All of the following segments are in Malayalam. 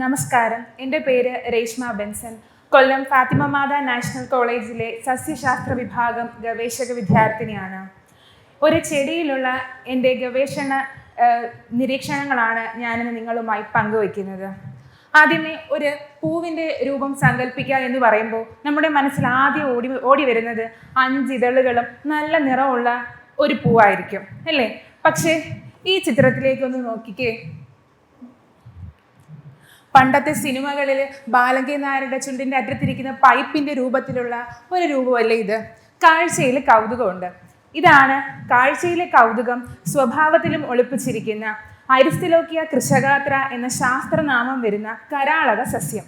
നമസ്കാരം. എന്റെ പേര് രേഷ്മ ബെൻസൺ. കൊല്ലം ഫാത്തിമ മാത നാഷണൽ കോളേജിലെ സസ്യശാസ്ത്ര വിഭാഗം ഗവേഷക വിദ്യാർത്ഥിനിയാണ്. ഒരു ചെടിയിലുള്ള എന്റെ ഗവേഷണ നിരീക്ഷണങ്ങളാണ് ഞാനിന്ന് നിങ്ങളുമായി പങ്കുവയ്ക്കുന്നത്. ആദ്യമേ ഒരു പൂവിന്റെ രൂപം സങ്കല്പിക്കുക എന്ന് പറയുമ്പോൾ നമ്മുടെ മനസ്സിൽ ആദ്യം ഓടി ഓടി വരുന്നത് അഞ്ച് ഇതളുകളും നല്ല നിറമുള്ള ഒരു പൂവായിരിക്കും അല്ലേ? പക്ഷേ ഈ ചിത്രത്തിലേക്കൊന്ന് നോക്കിക്കേ. പണ്ടത്തെ സിനിമകളിൽ ബാലങ്കി നായരുടെ ചുണ്ടിന്റെ അറ്റത്തിരിക്കുന്ന പൈപ്പിന്റെ രൂപത്തിലുള്ള ഒരു രൂപമല്ലേ ഇത്? കാഴ്ചയിൽ കൗതുകമുണ്ട്. ഇതാണ് കാഴ്ചയിലെ കൗതുകം സ്വഭാവത്തിലും ഒളിപ്പിച്ചിരിക്കുന്ന അരിസ്തിലോക്കിയ കൃഷകാത്ര എന്ന ശാസ്ത്രനാമം വരുന്ന കരാളക സസ്യം.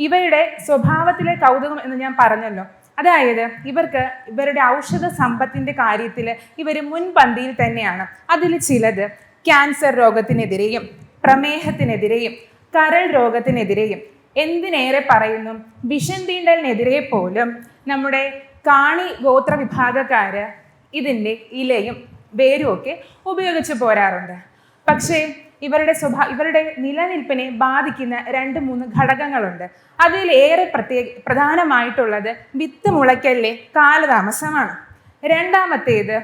ഇവയുടെ സ്വഭാവത്തിലെ കൗതുകം എന്ന് ഞാൻ പറഞ്ഞല്ലോ. അതായത് ഇവർക്ക് ഇവരുടെ ഔഷധ സമ്പത്തിന്റെ കാര്യത്തിൽ ഇവർ മുൻപന്തിയിൽ തന്നെയാണ്. അതിൽ ചിലത് ക്യാൻസർ രോഗത്തിനെതിരെയും പ്രമേഹത്തിനെതിരെയും കരൾ രോഗത്തിനെതിരെയും എന്തിനേറെ പറയുന്നു? വിഷം തീണ്ടലിനെതിരെ പോലും നമ്മുടെ കാണി ഗോത്ര വിഭാഗക്കാര് ഇതിന്റെ ഇലയും വേരും ഒക്കെ ഉപയോഗിച്ച് പോരാറുണ്ട്. പക്ഷേ ഇവരുടെ സ്വഭാ ഇവരുടെ നിലനിൽപ്പിനെ ബാധിക്കുന്ന രണ്ട് മൂന്ന് ഘടകങ്ങളുണ്ട്. അതിലേറെ പ്രത്യേക പ്രധാനമായിട്ടുള്ളത് വിത്ത് മുളയ്ക്കലിലെ കാലതാമസമാണ്. രണ്ടാമത്തേത്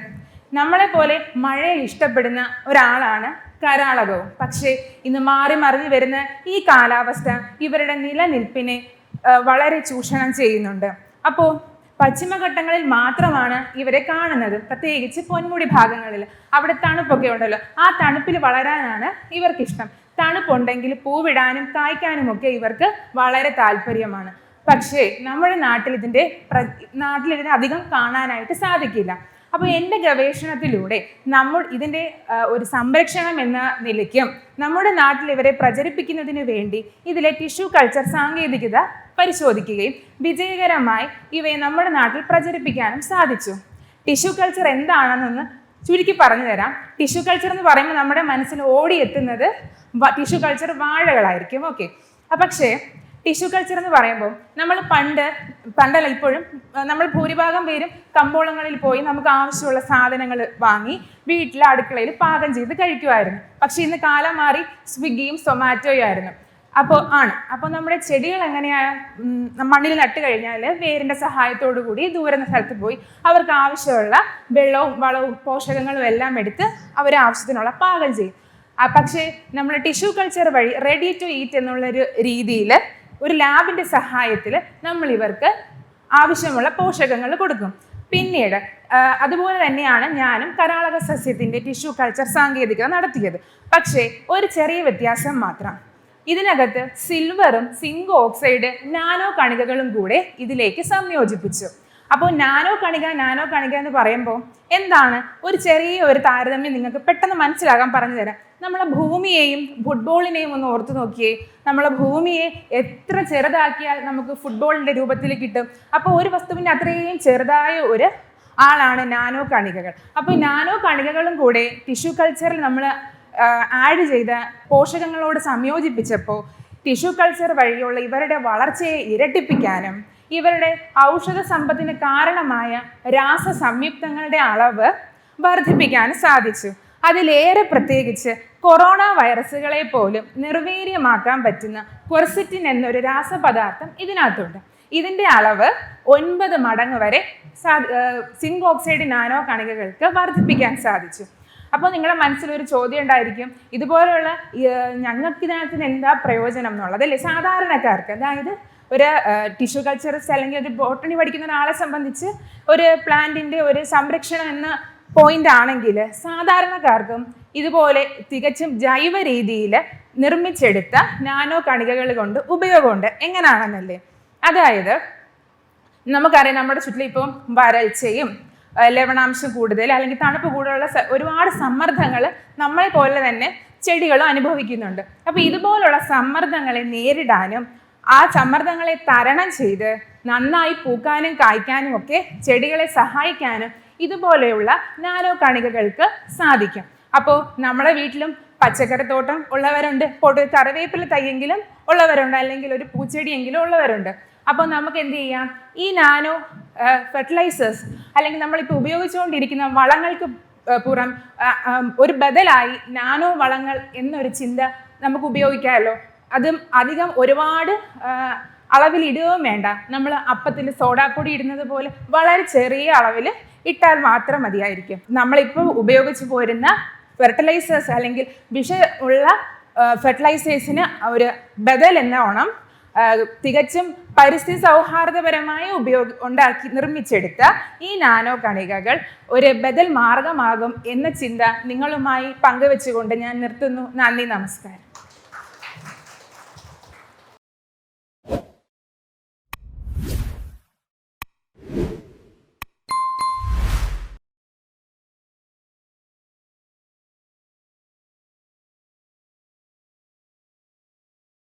നമ്മളെ പോലെ മഴയെ ഇഷ്ടപ്പെടുന്ന ഒരാളാണ് കരാളകവും പക്ഷേ ഇന്ന് മാറി മറിഞ്ഞു വരുന്ന ഈ കാലാവസ്ഥ ഇവരുടെ നിലനിൽപ്പിനെ വളരെ ചൂഷണം ചെയ്യുന്നുണ്ട്. അപ്പോൾ പശ്ചിമഘട്ടങ്ങളിൽ മാത്രമാണ് ഇവരെ കാണുന്നത്. പ്രത്യേകിച്ച് പൊന്മുടി ഭാഗങ്ങളിൽ. അവിടെ തണുപ്പൊക്കെ ഉണ്ടല്ലോ. ആ തണുപ്പിൽ വളരാനാണ് ഇവർക്കിഷ്ടം. തണുപ്പുണ്ടെങ്കിൽ പൂവിടാനും കായ്ക്കാനും ഒക്കെ ഇവർക്ക് വളരെ താല്പര്യമാണ്. പക്ഷേ നമ്മുടെ നാട്ടിൽ ഇതിന്റെ ഇതിനെ അധികം കാണാനായിട്ട് സാധിക്കില്ല. അപ്പോൾ എന്റെ ഗവേഷണത്തിലൂടെ നമ്മൾ ഇതിന്റെ ഒരു സംരക്ഷണം എന്ന നിലയ്ക്കും നമ്മുടെ നാട്ടിൽ ഇവരെ പ്രചരിപ്പിക്കുന്നതിന് വേണ്ടി ഇതിലെ ടിഷ്യൂ കൾച്ചർ സാങ്കേതികത പരിശോധിക്കുകയും വിജയകരമായി ഇവയെ നമ്മുടെ നാട്ടിൽ പ്രചരിപ്പിക്കാനും സാധിച്ചു. ടിഷ്യൂ കൾച്ചർ എന്താണെന്നൊന്ന് ചുരുക്കി പറഞ്ഞു തരാം. ടിഷ്യൂ കൾച്ചർ എന്ന് പറയുമ്പോൾ നമ്മുടെ മനസ്സിൽ ഓടിയെത്തുന്നത് ടിഷ്യൂ കൾച്ചർ വാഴകളായിരിക്കും ഓക്കെ പക്ഷേ ടിഷ്യൂ കൾച്ചർ എന്ന് പറയുമ്പോൾ നമ്മൾ പണ്ട് പണ്ടല്ല ഇപ്പോഴും നമ്മൾ ഭൂരിഭാഗം പേരും കമ്പോളങ്ങളിൽ പോയി നമുക്ക് ആവശ്യമുള്ള സാധനങ്ങൾ വാങ്ങി വീട്ടിലെ അടുക്കളയിൽ പാകം ചെയ്ത് കഴിക്കുമായിരുന്നു. പക്ഷെ ഇന്ന് കാലം മാറി സ്വിഗ്ഗിയും സൊമാറ്റോയും ആയിരുന്നു. അപ്പോൾ ആണ്. അപ്പോൾ നമ്മുടെ ചെടികൾ എങ്ങനെയാണ്? മണ്ണിൽ നട്ട് കഴിഞ്ഞാൽ വേരിന്റെ സഹായത്തോടു കൂടി ദൂരം സ്ഥലത്ത് പോയി അവർക്ക് ആവശ്യമുള്ള വെള്ളവും വളവും പോഷകങ്ങളും എല്ലാം എടുത്ത് അവർ ആവശ്യത്തിനുള്ള പാകം ചെയ്യും. പക്ഷേ നമ്മുടെ ടിഷ്യൂ കൾച്ചർ വഴി റെഡി ടു ഈറ്റ് എന്നുള്ളൊരു രീതിയിൽ ഒരു ലാബിന്റെ സഹായത്തിൽ നമ്മൾ ഇവർക്ക് ആവശ്യമുള്ള പോഷകങ്ങൾ കൊടുക്കും. പിന്നീട് അതുപോലെ തന്നെയാണ് ഞാനും കരാളക സസ്യത്തിന്റെ ടിഷ്യൂ കൾച്ചർ സാങ്കേതികത നടത്തിയത്. പക്ഷേ ഒരു ചെറിയ വ്യത്യാസം മാത്രം. ഇതിനകത്ത് സിൽവറും സിങ്ക് ഓക്സൈഡ് നാനോ കണികകളും കൂടെ ഇതിലേക്ക് സംയോജിപ്പിച്ചു. അപ്പോൾ നാനോ കണിക നാനോ കണിക എന്ന് പറയുമ്പോൾ എന്താണ്? ഒരു ചെറിയ ഒരു താരതമ്യം നിങ്ങൾക്ക് പെട്ടെന്ന് മനസ്സിലാകാൻ പറഞ്ഞു തരാം. നമ്മളെ ഭൂമിയെയും ഫുട്ബോളിനെയും ഒന്ന് ഓർത്തു നോക്കിയേ. നമ്മളെ ഭൂമിയെ എത്ര ചെറുതാക്കിയാൽ നമുക്ക് ഫുട്ബോളിന്റെ രൂപത്തിൽ കിട്ടും. അപ്പോൾ ഒരു വസ്തുവിന്റെ അത്രയും ചെറുതായ ഒരു ആളാണ് നാനോ കണികകൾ. അപ്പോൾ നാനോ കണികകളും കൂടെ ടിഷ്യൂ കൾച്ചറിൽ നമ്മൾ ആഡ് ചെയ്ത പോഷകങ്ങളോട് സംയോജിപ്പിച്ചപ്പോൾ ടിഷ്യൂ കൾച്ചർ വഴിയുള്ള ഇവരുടെ വളർച്ചയെ ഇരട്ടിപ്പിക്കാനും ഇവരുടെ ഔഷധ സമ്പത്തിന് കാരണമായ രാസ സംയുക്തങ്ങളുടെ അളവ് വർദ്ധിപ്പിക്കാൻ സാധിച്ചു. അതിലേറെ പ്രത്യേകിച്ച് കൊറോണ വൈറസുകളെ പോലും നിർവീര്യമാക്കാൻ പറ്റുന്ന ക്വെർസിറ്റിൻ എന്നൊരു രാസപദാർത്ഥം ഇതിനകത്തുണ്ട്. ഇതിന്റെ അളവ് ഒൻപത് മടങ്ങ് വരെ സിങ്ക് ഓക്സൈഡ് നാനോ കണികകൾക്ക് വർദ്ധിപ്പിക്കാൻ സാധിച്ചു. അപ്പോൾ നിങ്ങളുടെ മനസ്സിലൊരു ചോദ്യം ഉണ്ടായിരിക്കും. ഇതുപോലെയുള്ള ഞങ്ങൾക്ക് ഇതിനകത്ത് എന്താ പ്രയോജനം എന്നുള്ളത് അല്ലേ? സാധാരണക്കാർക്ക് അതായത് ഒരു ടിഷ്യൂ കൾച്ചറിസ്റ്റ് അല്ലെങ്കിൽ ഒരു ബോട്ടണി പഠിക്കുന്ന ഒരാളെ സംബന്ധിച്ച് ഒരു പ്ലാന്റിന്റെ ഒരു സംരക്ഷണം എന്ന പോയിന്റ് ആണെങ്കിൽ സാധാരണക്കാർക്കും ഇതുപോലെ തികച്ചും ജൈവ രീതിയിൽ നിർമ്മിച്ചെടുത്ത നാനോ കണികകൾ കൊണ്ട് ഉപയോഗമുണ്ട്. എങ്ങനെയാണെന്നല്ലേ അതായത് നമുക്കറിയാം നമ്മുടെ ചുറ്റിലും ഇപ്പം വരൾച്ചയും ലവണാംശം കൂടുതൽ അല്ലെങ്കിൽ തണുപ്പ് കൂടുതലുള്ള ഒരുപാട് സമ്മർദ്ദങ്ങൾ നമ്മളെ പോലെ തന്നെ ചെടികളും അനുഭവിക്കുന്നുണ്ട്. അപ്പോൾ ഇതുപോലുള്ള സമ്മർദ്ദങ്ങളെ നേരിടാനും ആ സമ്മർദ്ദങ്ങളെ തരണം ചെയ്ത് നന്നായി പൂക്കാനും കായ്ക്കാനും ഒക്കെ ചെടികളെ സഹായിക്കാനും ഇതുപോലെയുള്ള നാനോ കണികകൾക്ക് സാധിക്കും. അപ്പോൾ നമ്മുടെ വീട്ടിലും പച്ചക്കറിത്തോട്ടം ഉള്ളവരുണ്ട് പൊടി കറിവേപ്പില തൈയെങ്കിലും ഉള്ളവരുണ്ട് അല്ലെങ്കിൽ ഒരു പൂച്ചെടിയെങ്കിലും ഉള്ളവരുണ്ട്. അപ്പോൾ നമുക്ക് എന്ത് ചെയ്യാം? ഈ നാനോ ഫെർട്ടിലൈസേഴ്സ് അല്ലെങ്കിൽ നമ്മളിപ്പോൾ ഉപയോഗിച്ചുകൊണ്ടിരിക്കുന്ന വളങ്ങൾക്ക് പുറം ഒരു ബദലായി നാനോ വളങ്ങൾ എന്നൊരു ചിന്ത നമുക്ക് ഉപയോഗിക്കാമല്ലോ. അതും അധികം ഒരുപാട് ഇടുകയും വേണ്ട. നമ്മൾ അപ്പത്തിൽ സോഡാപ്പൊടി ഇടുന്നത് പോലെ വളരെ ചെറിയ അളവിൽ ഇട്ടാൽ മാത്രം മതിയായിരിക്കും. നമ്മളിപ്പോൾ ഉപയോഗിച്ച് പോരുന്ന ഫെർട്ടിലൈസേഴ്സ് അല്ലെങ്കിൽ വിഷ ഉള്ള ഫെർട്ടിലൈസേഴ്സിന് ഒരു ബദൽ എന്ന ഓണം തികച്ചും പരിസ്ഥിതി സൗഹാർദ്ദപരമായി ഉപയോഗ ഉണ്ടാക്കി നിർമ്മിച്ചെടുത്ത ഈ നാനോ കണികകൾ ഒരു ബദൽ മാർഗമാകും എന്ന ചിന്ത നിങ്ങളുമായി പങ്കുവെച്ചുകൊണ്ട് ഞാൻ നിർത്തുന്നു. നന്ദി നമസ്കാരം.